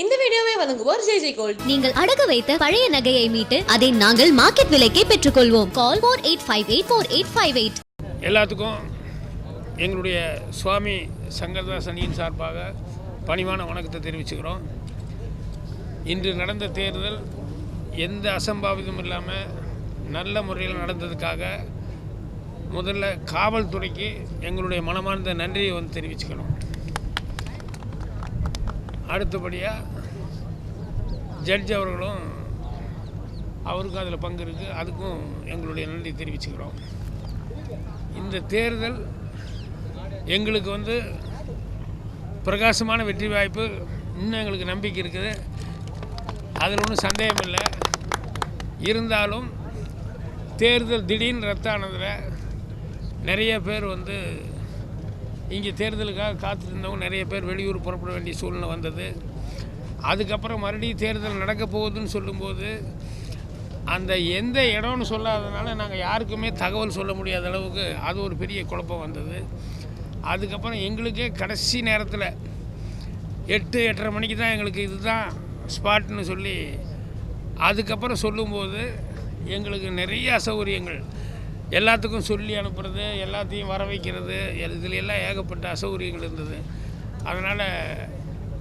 இந்த வீடியோவை வழங்குவோர் ஜெய் ஜெய் கோல்ட். நீங்கள் அடகு வைத்த பழைய நகையை மீட்டு அதை நாங்கள் மார்க்கெட் விலைக்கே பெற்றுக்கொள்வோம். Call four eight five eight four eight five eight எல்லாத்துக்கும் எங்களுடைய சுவாமி சங்கரதாஸ் அணியின் சார்பாக பணிவான வணக்கத்தை தெரிவிச்சுக்கிறோம். இன்று நடந்த தேர்தல் எந்த அசம்பாவிதமும் இல்லாமல் நல்ல முறையில் நடந்ததுக்காக முதல்ல காவல்துறைக்கு எங்களுடைய மனமார்ந்த நன்றியை வந்து தெரிவிச்சுக்கிறோம் அடுத்தபடியாக ஜட்ஜ் அவர்களும் அவருக்கும் அதில் பங்கு இருக்குது அதுக்கும் எங்களுடைய நன்றி தெரிவிச்சுக்கிறோம். இந்த தேர்தல் எங்களுக்கு வந்து பிரகாசமான வெற்றி வாய்ப்பு. இன்னும் எங்களுக்கு நம்பிக்கை இருக்குது. அதில் ஒன்றும் சந்தேகம் இல்லை. இருந்தாலும் தேர்தல் திடீர்னு ரத்தானதில் நிறைய பேர் வந்து இங்கே தேர்தலுக்காக காத்திருந்தவங்க நிறைய பேர் வெளியூர் புறப்பட வேண்டிய சூழ்நிலை வந்தது. அதுக்கப்புறம் மறுபடியும் தேர்தல் நடக்க போகுதுன்னு சொல்லும்போது அந்த எந்த இடம்னு சொல்லாததுனால நாங்கள் யாருக்குமே தகவல் சொல்ல முடியாத அளவுக்கு அது ஒரு பெரிய குழப்பம் வந்தது. அதுக்கப்புறம் எங்களுக்கே கடைசி நேரத்தில் எட்டு எட்டரை மணிக்கு தான் எங்களுக்கு இதுதான் ஸ்பாட்னு சொல்லி அதுக்கப்புறம் சொல்லும்போது எங்களுக்கு நிறைய அசௌகரியங்கள். எல்லாத்துக்கும் சொல்லி அனுப்புறது எல்லாத்தையும் வர வைக்கிறது இதில் எல்லாம் ஏகப்பட்ட அசௌகரியங்கள் இருந்தது. அதனால்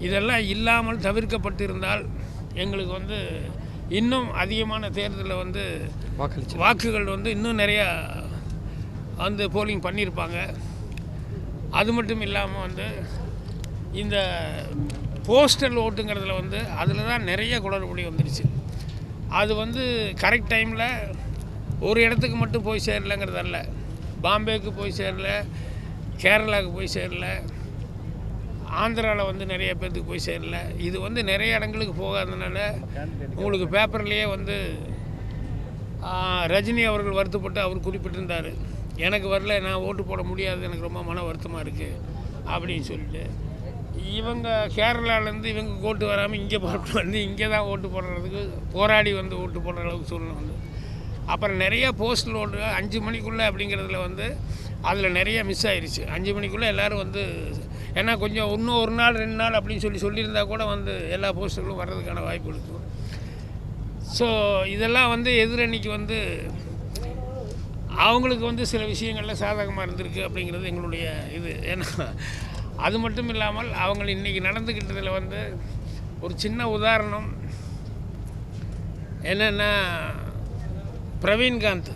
இதெல்லாம் இல்லாமல் தவிர்க்கப்பட்டிருந்தால் எங்களுக்கு வந்து இன்னும் அதிகமான தேர்தலில் வந்து வாக்குகள் வந்து இன்னும் நிறையா வந்து போலிங் பண்ணியிருப்பாங்க. அது மட்டும் இல்லாமல் வந்து இந்த போஸ்டல் ஓட்டுங்கிறதுல வந்து அதில் தான் நிறைய குளறுபடி வந்துடுச்சு அது வந்து கரெக்ட் டைமில் ஒரு இடத்துக்கு மட்டும் போய் சேரலங்கிறதல்ல பாம்பேக்கு போய் சேரல கேரளாவுக்கு போய் சேரல ஆந்திராவில் வந்து நிறைய பேர்த்துக்கு போய் சேரல. இது வந்து நிறைய இடங்களுக்கு போகாதனால உங்களுக்கு பேப்பர்லேயே வந்து ரஜினி அவர்கள் வருத்தப்பட்டு அவர் குறிப்பிட்டிருந்தார். எனக்கு வரல நான் ஓட்டு போட முடியாது எனக்கு ரொம்ப மன வருத்தமாக இருக்குது அப்படின்னு சொல்லிட்டு. இவங்க கேரளாலேருந்து இவங்க ஓட்டு வராமல் இங்கே போட்டு வந்து இங்கே தான் ஓட்டு போடுறதுக்கு போராடி வந்து ஓட்டு போடுற அளவுக்கு சூழ்நிலை வந்து அப்புறம் நிறைய போஸ்டல் ஓட்டு அஞ்சு மணிக்குள்ளே அப்படிங்கிறதுல வந்து அதில் நிறைய மிஸ் ஆயிடுச்சு அஞ்சு மணிக்குள்ளே எல்லோரும் வந்து ஏன்னா கொஞ்சம் இன்னும் ஒரு நாள் ரெண்டு நாள் அப்படின்னு சொல்லி சொல்லியிருந்தா கூட வந்து எல்லா போஸ்டர்களும் வர்றதுக்கான வாய்ப்பு இருக்கும் ஸோ இதெல்லாம் வந்து எதிரணிக்கு வந்து அவங்களுக்கு வந்து சில விஷயங்கள்ல சாதகமாக இருந்திருக்கு அப்படிங்கிறது எங்களுடைய இது. ஏன்னா அது மட்டும் இல்லாமல் அவங்க இன்றைக்கி நடந்துக்கிட்டதில் வந்து ஒரு சின்ன உதாரணம் என்னென்னா பிரவீன்காந்த்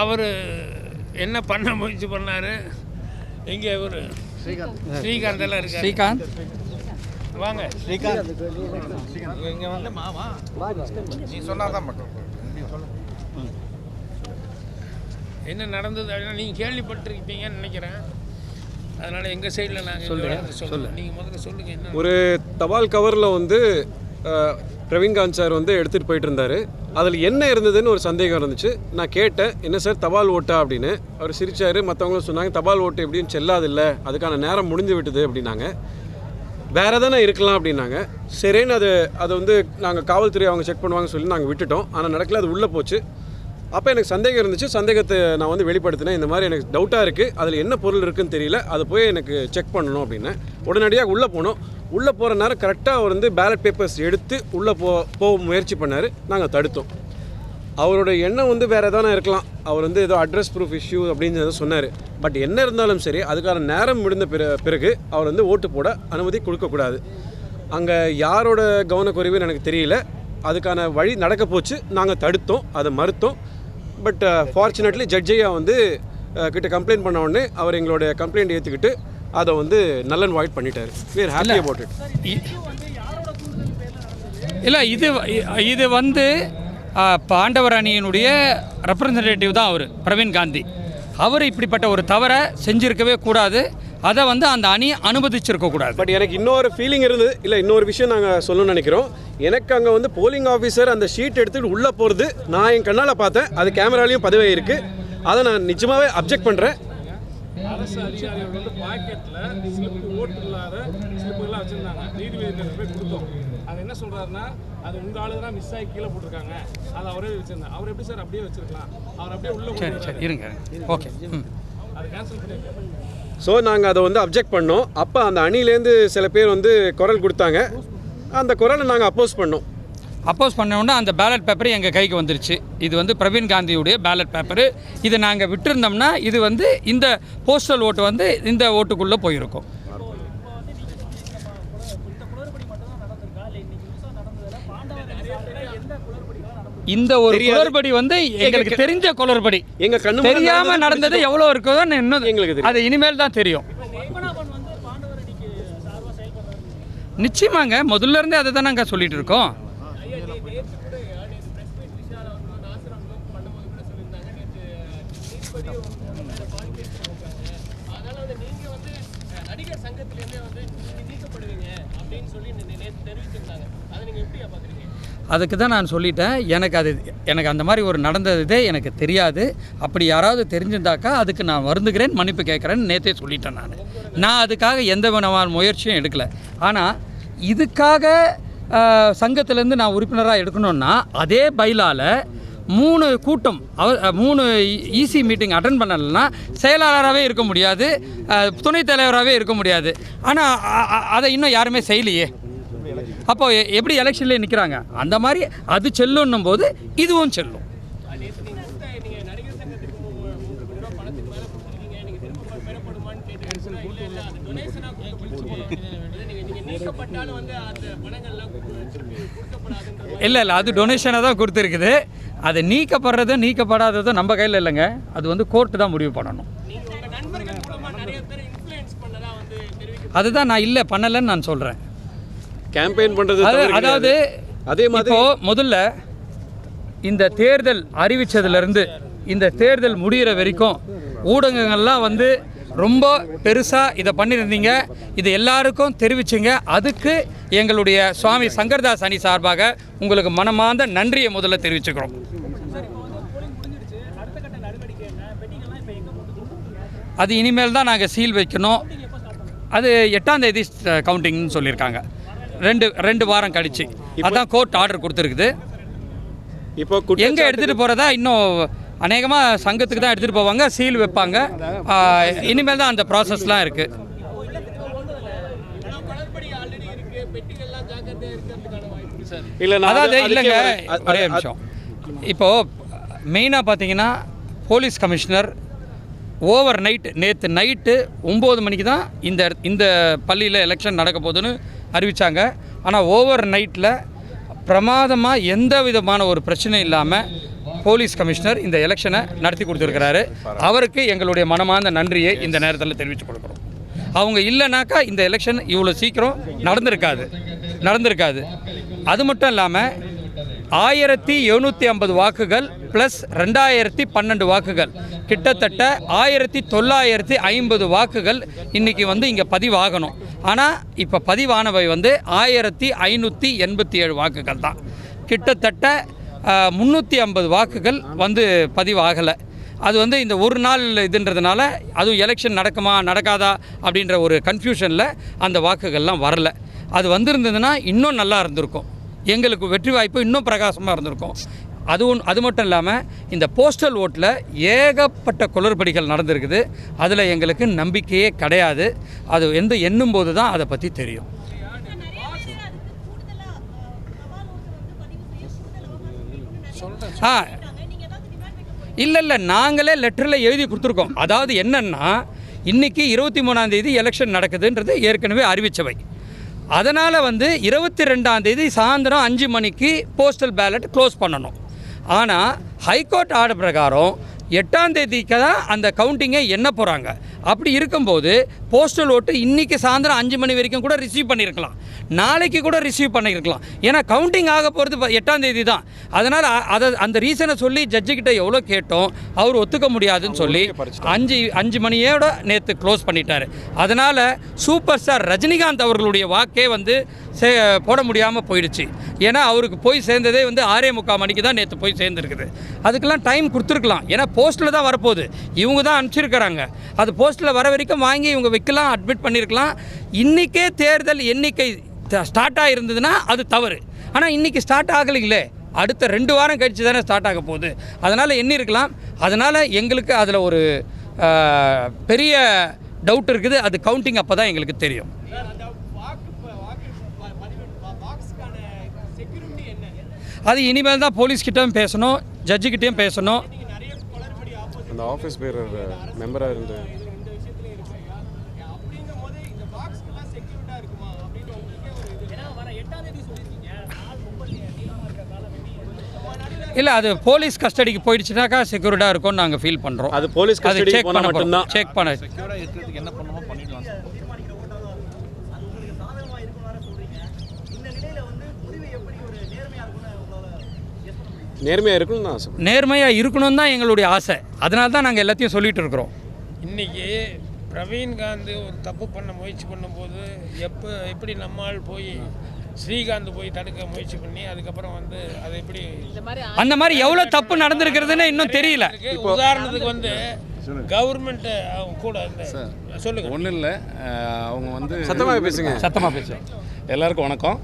அவர் என்ன பண்ண முயற்சி பண்ணார்? இங்கே இவர். ஸ்ரீகாந்த். எல்லாம் இருக்காரு. ஸ்ரீகாந்த். வாங்க. இங்க வந்து மாமா நீ சொன்னாதான் மட்டும் என்ன நடந்தது? அப்படின்னா நீங்கள் கேள்விப்பட்டிருப்பீங்கன்னு நினைக்கிறேன். அதனால் எங்கள் சைடில் நாங்கள் சொல்லுங்கள் நீங்கள் முதல்ல சொல்லுங்கள் என்ன ஒரு தபால் கவரில் வந்து பிரவீன்காந்த் சார் வந்து எடுத்துகிட்டு போயிட்டு இருந்தார் அதில் என்ன இருந்ததுன்னு ஒரு சந்தேகம் இருந்துச்சு. நான் கேட்டேன் என்ன சார் தபால் ஓட்டா? அப்படின்னு. அவர் சிரிச்சார். மற்றவங்களும் சொன்னாங்க தபால் ஓட்டு எப்படின்னு செல்லாதில்ல. அதுக்கான நேரம் முடிஞ்சு விட்டுது அப்படின்னாங்க. வேறு தானே இருக்கலாம் அப்படின்னாங்க. சரின்னு அது அதை வந்து நாங்கள் காவல்துறை அவங்க செக் பண்ணுவாங்க சொல்லி நாங்கள் விட்டுட்டோம். ஆனால் நடக்கல அது உள்ளே போச்சு. அப்போ எனக்கு சந்தேகம் இருந்துச்சு. சந்தேகத்தை நான் வந்து வெளிப்படுத்தினேன். இந்த மாதிரி எனக்கு டவுட்டாக இருக்குது அதில் என்ன பொருள் இருக்குதுன்னு தெரியல. அதை போய் எனக்கு செக் பண்ணணும் அப்படின்னு. உடனடியாக உள்ளே போனோம். உள்ளே போகிற நேரம் கரெக்டாக அவர் வந்து பேலட் பேப்பர்ஸ் எடுத்து உள்ளே போ போக முயற்சி பண்ணார். நாங்கள் தடுத்தோம். அவரோட எண்ணம் வந்து வேறு எதனா இருக்கலாம். அவர் வந்து ஏதோ அட்ரஸ் ப்ரூஃப் இஷ்யூ அப்படின்னு ஏதோ சொன்னார். பட் என்ன இருந்தாலும் சரி அதுக்கான நேரம் முடிந்த பிற பிறகு அவர் வந்து ஓட்டு போட அனுமதி கொடுக்கக்கூடாது. அங்கே யாரோட கவனக்குறைவுன்னு எனக்கு தெரியல. அதுக்கான வழி நடக்க போச்சு. நாங்கள் தடுத்தோம். அதை மறுத்தோம். பட் ஃபார்ச்சுனேட்லி ஜட்ஜையா வந்து uh, கிட்ட கம்ப்ளைண்ட் பண்ண உடனே அவர் எங்களுடைய கம்ப்ளைண்ட் ஏற்றுக்கிட்டு அதை வந்து நல்லன் வாய்ட் பண்ணிட்டார். வேர் ஹாப்பி அபவுட் இட் இல்லை இது இது வந்து பாண்டவர் அணியினுடைய ரெப்ரசன்டேட்டிவ் தான் அவர் பிரவீன் காந்தி. அவர் இப்படிப்பட்ட ஒரு தவறை செஞ்சிருக்கவே கூடாது. அதை வந்து அந்த அணி அனுமதிச்சிருக்க கூடாது. பட் எனக்கு இன்னொரு ஃபீலிங் இருந்தது. இல்லை இன்னொரு விஷயம் நாங்கள் சொல்லணும்னு நினைக்கிறோம். எனக்கு அங்கே வந்து போலிங் ஆஃபீஸர் அந்த ஷீட் எடுத்துகிட்டு உள்ளே போகிறது நான் என் கண்ணால் பார்த்தேன். அது கேமராலையும் பதிவாயிருக்கு. அதை நான் நிஜமாவே அப்ஜெக்ட் பண்ணுறேன் அரசு அதிகாரிகள் வந்து பாக்கெட்டில் ஸ்லிப்பு ஓட்டு இல்லாத ஸ்லிப்புகள்லாம் வச்சுருந்தாங்க. நீதிபதி போய் கொடுத்தோம். அது என்ன சொல்கிறாருன்னா அது உங்கள் ஆளு தான் மிஸ் ஆகி கீழே போட்டிருக்காங்க. அதை அவரே வச்சிருந்தார். அவர் எப்படி சார் அப்படியே வச்சிருக்கலாம்? அவர் அப்படியே உள்ள சரி சரி இருங்க. ஓகே ம். அதை கேன்சல் பண்ணிருக்காங்க ஸோ நாங்கள் அதை வந்து அப்ஜெக்ட் பண்ணோம். அப்போ அந்த அணிலேருந்து சில பேர் வந்து குரல் கொடுத்தாங்க. அந்த குரலை நாங்கள் அப்போஸ் பண்ணோம். அப்போஸ் பண்ண உடனே அந்த பேலட் பேப்பர் எங்கள் கைக்கு வந்துருச்சு. இது வந்து பிரவீன் காந்தியுடைய பேலட் பேப்பரு இதை நாங்கள் விட்டுருந்தோம்னா இது வந்து இந்த போஸ்டல் ஓட்டு வந்து இந்த ஓட்டுக்குள்ளே போயிருக்கும். இந்த ஒரு. குளறுபடி வந்து எங்களுக்கு தெரிஞ்ச குளறுபடி. எங்க கண்ணு தெரியாம நடந்தது நடந்தது எவ்வளோ இருக்குதோன்னு இன்னும் எங்களுக்கு. அது இனிமேல் தான் தெரியும். நிச்சயமாங்க முதல்ல இருந்தே அதை தான் நாங்கள் சொல்லிட்டு இருக்கோம். அதுக்கு தான் நான் சொல்லிட்டேன் எனக்கு அது எனக்கு அந்த மாதிரி ஒரு நடந்ததே எனக்கு தெரியாது. அப்படி யாராவது தெரிஞ்சிருந்தாக்கா அதுக்கு நான் வருந்துகிறேன் மன்னிப்பு கேட்குறேன்னு நேற்றே சொல்லிட்டேன் நான். நான் அதுக்காக எந்த விதமான முயற்சியும் எடுக்கலை. ஆனால் இதுக்காக சங்கத்திலேருந்து நான் உறுப்பினராக எடுக்கணும்னா அதே பைலால் மூணு கூட்டம் அவ மூணு இசி மீட்டிங் அட்டன் பண்ணலைன்னா செயலாளராகவே இருக்க முடியாது துணைத் தலைவராகவே இருக்க முடியாது. ஆனால் அதை இன்னும் யாருமே செய்யலையே. அப்போ எப்படி எலெக்ஷன்லேயே நிற்கிறாங்க அந்த மாதிரி அது செல்லுன்னும் போது இதுவும் செல்லும். இல்லை இல்லை அது டொனேஷனை தான் கொடுத்துருக்குது. அது நீக்கப்படுறதும் நீக்கப்படாததும் நம்ம கையில் இல்லைங்க. அது வந்து கோர்ட்டு தான் முடிவு பண்ணணும். அதுதான் நான் இல்லை பண்ணலைன்னு நான் சொல்கிறேன் கேம்பெயின் பண்ணுறது அதாவது. அதே மாதிரி முதல்ல இந்த தேர்தல் அறிவிச்சதுலேருந்து இந்த தேர்தல் முடிகிற வரைக்கும் ஊடகங்கள்லாம் வந்து ரொம்ப பெருசாக இதை பண்ணியிருந்தீங்க. இது எல்லாருக்கும் தெரிவிச்சிங்க. அதுக்கு எங்களுடைய சுவாமி சங்கர்தாஸ் அணி சார்பாக உங்களுக்கு மனமார்ந்த நன்றியை முதல்ல தெரிவிச்சுக்கிறோம். அது இனிமேல் தான் நாங்கள் சீல் வைக்கணும். அது எட்டாம் தேதி கவுண்டிங்னு சொல்லியிருக்காங்க. ரெண்டு ரெண்டு வாரம் கழிச்சு. அதான் கோர்ட் ஆர்டர் கொடுத்துருக்குது. இப்போ எங்கே எடுத்துகிட்டு போகிறதா இன்னும் அநேகமாக சங்கத்துக்கு தான் எடுத்துகிட்டு போவாங்க சீல் வைப்பாங்க. இனிமேல் தான் அந்த ப்ராசஸ்லாம் இருக்குது அதாவது இல்லைங்க ஒரே நிமிஷம். இப்போது மெயினாக பார்த்தீங்கன்னா போலீஸ் கமிஷனர் ஓவர் நைட் நேற்று நைட்டு ஒம்பது மணிக்கு தான் இந்த இந்த பள்ளியில் எலெக்ஷன் நடக்க போகுதுன்னு அறிவித்தாங்க ஆனால் ஓவர் நைட்டில் பிரமாதமாக எந்த விதமான ஒரு பிரச்சனை இல்லாமல் போலீஸ் கமிஷனர் இந்த எலெக்ஷனை நடத்தி கொடுத்துருக்கிறாரு. அவருக்கு எங்களுடைய மனமார்ந்த நன்றியை இந்த நேரத்தில் தெரிவித்துக் கொடுக்குறோம். அவங்க இல்லைனாக்கா இந்த எலெக்ஷன் இவ்வளோ சீக்கிரம் நடந்திருக்காது. நடந்திருக்காது. அது மட்டும் இல்லாமல் ஆயிரத்தி எழுநூற்றி ஐம்பது வாக்குகள் ப்ளஸ் ரெண்டாயிரத்தி பன்னெண்டு வாக்குகள். கிட்டத்தட்ட ஆயிரத்தி தொள்ளாயிரத்தி ஐம்பது வாக்குகள் இன்றைக்கி வந்து இங்கே பதிவாகணும். ஆனால் இப்போ பதிவானவை வந்து ஆயிரத்தி ஐநூற்றி எண்பத்தி ஏழு வாக்குகள் தான். கிட்டத்தட்ட முந்நூற்றி ஐம்பது வாக்குகள் வந்து பதிவாகலை. அது வந்து இந்த ஒரு நாள் இதுன்றதுனால அதுவும் எலெக்ஷன் நடக்குமா நடக்காதா அப்படின்ற ஒரு கன்ஃபியூஷனில் அந்த வாக்குகள்லாம் வரல. அது வந்திருந்ததுன்னா இன்னும் நல்லா இருந்திருக்கும். எங்களுக்கு வெற்றி வாய்ப்பு இன்னும் பிரகாசமாக இருந்திருக்கும். அதுவும் அது மட்டும் இல்லாமல் இந்த போஸ்டல் ஓட்டில் ஏகப்பட்ட குளறுபடிகள் நடந்திருக்குது. அதில் எங்களுக்கு நம்பிக்கையே கிடையாது. அது எந்த எண்ணும் போது தான் அதை பற்றி தெரியும். ஆ. இல்லை இல்லை நாங்களே லெட்டரில் எழுதி கொடுத்துருக்கோம். அதாவது என்னன்னா இன்னைக்கு இருபத்தி மூணாம் தேதி எலெக்ஷன் நடக்குதுன்றது ஏற்கனவே அறிவிச்சவை. அதனால் வந்து இருபத்தி ரெண்டாம் தேதி சாயந்தரம் அஞ்சு மணிக்கு போஸ்டல் பேலட் க்ளோஸ் பண்ணணும். ஆனால் ஹைகோர்ட் ஆர்டர் பிரகாரம் எட்டாம் தேதிக்கு தான் அந்த கவுண்டிங்கை எண்ண போகிறாங்க அப்படி இருக்கும்போது போஸ்டல் ஓட்டு இன்றைக்கி சாயந்தரம் அஞ்சு மணி வரைக்கும் கூட ரிசீவ் பண்ணியிருக்கலாம். நாளைக்கு கூட ரிசீவ் பண்ணியிருக்கலாம். ஏன்னா கவுண்டிங் ஆக போகிறது எட்டாம் தேதி தான். அதனால் அதை அந்த ரீசனை சொல்லி ஜட்ஜுக்கிட்ட எவ்வளோ கேட்டோம் அவர் ஒத்துக்க முடியாதுன்னு சொல்லி அஞ்சு அஞ்சு மணியோட நேற்று க்ளோஸ் பண்ணிட்டாரு. அதனால் சூப்பர் ஸ்டார் ரஜினிகாந்த் அவர்களுடைய வாக்கே வந்து சே போட முடியாமல் போயிடுச்சு. ஏன்னா அவருக்கு போய் சேர்ந்ததே வந்து ஆறே முக்கால் மணிக்கு தான் நேற்று போய் சேர்ந்துருக்குது. அதுக்கெல்லாம் டைம் கொடுத்துருக்கலாம். ஏன்னா போஸ்ட்டில் தான் வரப்போகுது. இவங்க தான் அனுப்பிச்சிருக்கிறாங்க. அது லாஸ்ட்டில் வர வரைக்கும் வாங்கி இவங்க வைக்கலாம் அட்மிட் பண்ணியிருக்கலாம் இன்றைக்கே தேர்தல் எண்ணிக்கை ஸ்டார்ட் ஆகிருந்ததுன்னா அது தவறு. ஆனால் இன்றைக்கி ஸ்டார்ட் ஆகலைங்களே. அடுத்த ரெண்டு வாரம் கழித்து தானே ஸ்டார்ட் ஆக போகுது. அதனால் எண்ணிருக்கலாம். அதனால் எங்களுக்கு அதில் ஒரு பெரிய டவுட் இருக்குது. அது கவுண்டிங் அப்போ தான் எங்களுக்கு தெரியும். அது இனிமேல் தான் போலீஸ்கிட்டையும் பேசணும் ஜட்ஜுக்கிட்டேயும் பேசணும். அந்த ஆஃபீஸ் பேர் மெம்பராக இருந்தேன் இல்லை அது போலீஸ் கஸ்டடிக்கு போயிடுச்சுனாக்கா செக்யூரிட்டாக இருக்கும்னு நாங்கள் ஃபீல் பண்ணுறோம் அது போலீஸ் கஸ்டடி செக் பண்ண மட்டும்தான். செக் பண்ண என்ன பண்ணுமோ பண்ணிடலாம். நேர்மையாக இருக்கணும்னு ஆசைப்படுறேன். நேர்மையாக இருக்கணும் தான் எங்களுடைய ஆசை. அதனால தான் நாங்கள் எல்லாத்தையும் சொல்லிட்டு இருக்கிறோம். இன்னைக்கு பிரவீன் காந்தி ஒரு தப்பு பண்ண முயற்சி பண்ணும்போது எப்போ எப்படி நம்மால் போய் ஸ்ரீகாந்த் போய் தடுக்க முயற்சி பண்ணி அதுக்கப்புறம் வந்து அதை எப்படி அந்த மாதிரி எவ்வளோ தப்பு நடந்திருக்கிறதுன்னு இன்னும் தெரியல. உதாரணத்துக்கு வந்து கவர்மெண்ட் கூட சொல்லுங்க. ஒன்றும் இல்லை. அவங்க வந்து சத்தமாக பேசுங்க. சத்தமாக பேசுவோம் எல்லாருக்கும் வணக்கம்.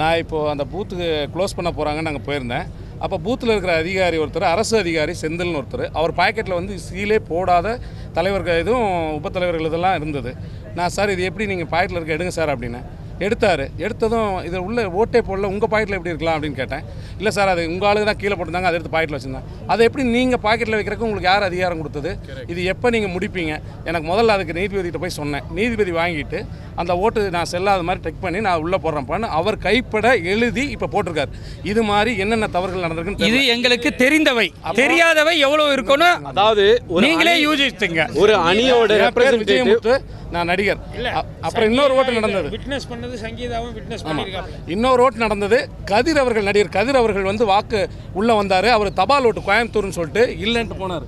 நான் இப்போது அந்த பூத்துக்கு க்ளோஸ் பண்ண போகிறாங்கன்னு நாங்கள் போயிருந்தேன். அப்போ பூத்தில் இருக்கிற அதிகாரி ஒருத்தர் அரசு அதிகாரி செந்தில்னு ஒருத்தர் அவர் பாக்கெட்டில் வந்து சீலே போடாத தலைவர்கள் இதுவும் உபத்தலைவர்கள் இதெல்லாம் இருந்தது. நான் சார் இது எப்படி நீங்கள் பாக்கெட்டில் இருக்க எடுங்க சார் அப்படின்னேன் எடுத்தார். எடுத்ததும் இது உள்ள ஓட்டே போடல உங்கள் பாக்கெட்டில் எப்படி இருக்கலாம் அப்படின்னு கேட்டேன். இல்லை சார் அது உங்கள் ஆளுங்க தான் கீழே போட்டிருந்தாங்க அதை எடுத்து பாக்கெட்டில் வச்சுருந்தேன். அதை எப்படி நீங்கள் பாக்கெட்டில் வைக்கிறதுக்கு உங்களுக்கு யார் அதிகாரம் கொடுத்தது? இது எப்போ நீங்கள் முடிப்பீங்க? எனக்கு முதல்ல அதுக்கு நீதிபதிகிட்ட போய் சொன்னேன். நீதிபதி வாங்கிட்டு அந்த ஓட்டு நான் செல்லாத மாதிரி டெக் பண்ணி நான் உள்ளே போடுறேன்ப்பான்னு அவர் கைப்பட எழுதி இப்போ போட்டிருக்காரு. இது மாதிரி என்னென்ன தவறுகள் நடந்திருக்குன்னு இது. எங்களுக்கு தெரிந்தவை. தெரியாதவை எவ்வளோ இருக்குன்னு அதாவது நீங்களே யூகிச்சுங்க ஒரு அணியோட நான் நடிகர். அப்புறம் இன்னொரு ஓட்டு நடந்தது. விட்னஸ் பண்ணது சங்கீதாவும் விட்னஸ் பண்ணியிருக்காங்க இன்னொரு ஓட்டு நடந்தது. கதிர் அவர்கள் நடிகர் கதிர் அவர்கள் வந்து வாக்கு உள்ளே வந்தார். அவர் தபால் ஓட்டு கோயம்புத்தூர்னு சொல்லிட்டு இல்லைன்ட்டு போனார்.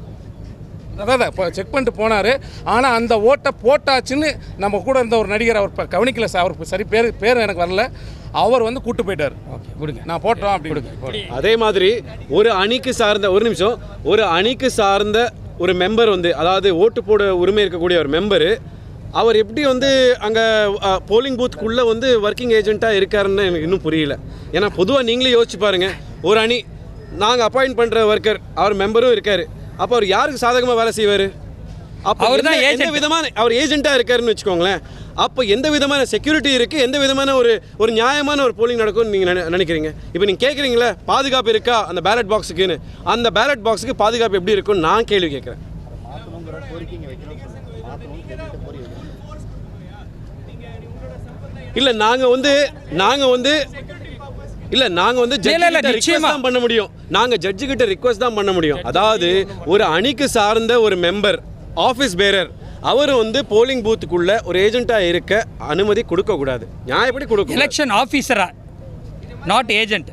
அதான் இப்போ செக் பண்ணிட்டு போனார். ஆனால் அந்த ஓட்டை போட்டாச்சுன்னு நம்ம கூட இருந்த ஒரு நடிகர் அவர் இப்ப கவனிக்கல சார். அவருக்கு சரி பேர் பேர் எனக்கு வரல. அவர் வந்து கூட்டு போயிட்டார். ஓகே கொடுங்க. நான் போட்டோம் அப்படி அதே மாதிரி ஒரு அணிக்கு சார்ந்த ஒரு நிமிஷம் ஒரு அணிக்கு சார்ந்த ஒரு மெம்பர் வந்து அதாவது ஓட்டு போட உரிமை இருக்கக்கூடிய ஒரு மெம்பரு அவர் எப்படி வந்து அங்கே போலிங் பூத்துக்குள்ளே வந்து ஒர்க்கிங் ஏஜென்ட்டாக இருக்காருன்னு எனக்கு இன்னும் புரியல. ஏன்னா பொதுவாக நீங்களே யோசிச்சு பாருங்கள் ஒரு அணி நாங்கள் அப்பாயிண்ட் பண்ணுற ஒர்க்கர் அவர் மெம்பரும் இருக்கார். அப்போ அவர் யாருக்கு சாதகமாக வேலை செய்வார்? அப்போ அவர்தான் எந்த- எந்த. விதமான அவர் ஏஜென்ட்டாக இருக்காருன்னு வச்சுக்கோங்களேன். அப்போ எந்த விதமான செக்யூரிட்டி இருக்குது எந்த விதமான ஒரு ஒரு நியாயமான ஒரு போலிங் நடக்கும்னு நீங்கள் நினைக்கிறீங்க? இப்போ நீங்கள் கேட்குறீங்களே பாதுகாப்பு இருக்கா? அந்த பேலட் பாக்ஸுக்குன்னு அந்த பேலட் பாக்ஸுக்கு பாதுகாப்பு எப்படி இருக்கும்னு நான் கேள்வி கேட்குறேன் இல்லை நாங்கள் வந்து நாங்கள் வந்து இல்ல நாங்க வந்து நிச்சயமா. தான் பண்ண முடியும். நாங்க ஜட்ஜு கிட்ட ரிக்வஸ்ட் தான் பண்ண முடியும். அதாவது ஒரு அணிக்கு சார்ந்த ஒரு மெம்பர் ஆஃபீஸ் பேரர் அவர் வந்து போலிங் பூத்துக்குள்ள ஒரு ஏஜென்ட்டா இருக்க அனுமதி கொடுக்க கூடாது நியாயப்படி கொடுக்க. எலெக்ஷன் ஆஃபீஸரா நாட் ஏஜென்ட்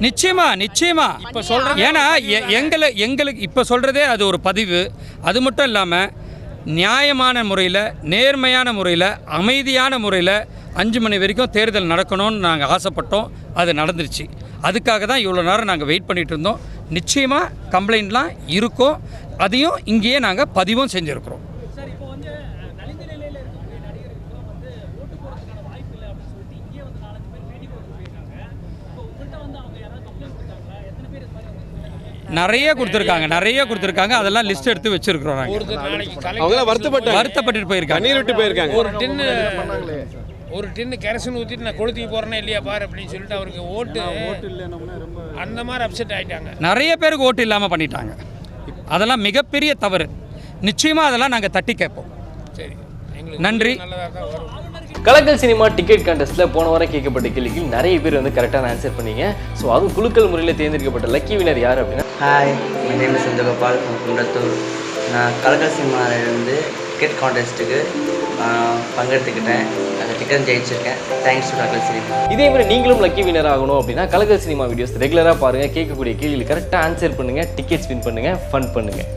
நிச்சயமா நிச்சயமா. இப்போ சொல்கிறேன் ஏன்னா எ- எங்களை எங்களுக்கு இப்போ சொல்கிறதே அது ஒரு பதிவு. அது மட்டும் இல்லாமல் நியாயமான முறையில் நேர்மையான முறையில் அமைதியான முறையில் அஞ்சு மணி வரைக்கும் தேர்தல் நடக்கணும்னு நாங்கள் ஆசைப்பட்டோம். அது நடந்துருச்சு. அதுக்காக தான் இவ்வளோ நேரம் நாங்கள் வெயிட் பண்ணிட்டு இருந்தோம். நிச்சயமாக கம்ப்ளைண்ட்லாம் இருக்கும். அதையும் இங்கேயே நாங்கள் பதிவும் செஞ்சுருக்கிறோம். நிறைய கொடுத்துருக்காங்க நிறைய கொடுத்துருக்காங்க. அதெல்லாம் லிஸ்ட் எடுத்து வச்சிருக்கிறோம் நாங்கள் வருத்தப்பட்டாங்க. வருத்தப்பட்டு போயிருக்காங்க. கண்ணீர் விட்டு போயிருக்காங்க. ஒரு டின்னு ஒரு டின்னு கெரசன் ஊற்றிட்டு நான் கொளுத்தி போகிறேனே இல்லையா பாரு அப்படின்னு சொல்லிட்டு அவருக்கு ஓட்டு அந்த மாதிரி அப்செட் ஆயிட்டாங்க. நிறைய பேருக்கு ஓட்டு இல்லாமல் பண்ணிட்டாங்க. அதெல்லாம் மிகப்பெரிய தவறு. நிச்சயமாக அதெல்லாம் நாங்கள் தட்டி கேட்போம். சரி. நன்றி. நல்லதாக தான் வரும். கலக்கல் சினிமா டிக்கெட் கான்டெஸ்ட்டில் போன வாரம் கேட்கப்பட்ட கேள்விக்கு நிறைய பேர் வந்து கரெக்டான ஆன்சர் பண்ணீங்க. ஸோ அதுவும் குலுக்கல் முறையில் தேர்ந்தெடுக்கப்பட்ட லக்கி வினர் யார் அப்படின்னா? ஹாய் என் நேம் செந்தகோபால் குன்றத்தூர். நான் கலக்கல் சினிமாவிலேருந்து டிக்கெட் கான்டெஸ்ட்டுக்கு பங்கெடுத்துக்கிட்டேன். அந்த ticket ஜெயிச்சிருக்கேன். Thanks to Kalakkal cinema. இதே மாதிரி நீங்களும் லக்கி வினர் ஆகணும் அப்படின்னா கலக்கல் சினிமா வீடியோஸ் ரெகுலராக பாருங்கள் கேட்கக்கூடிய கேள்வியில் கரெக்டாக ஆன்சர் பண்ணுங்கள் டிக்கெட்ஸ் வின் பண்ணுங்கள் ஃபன் பண்ணுங்கள்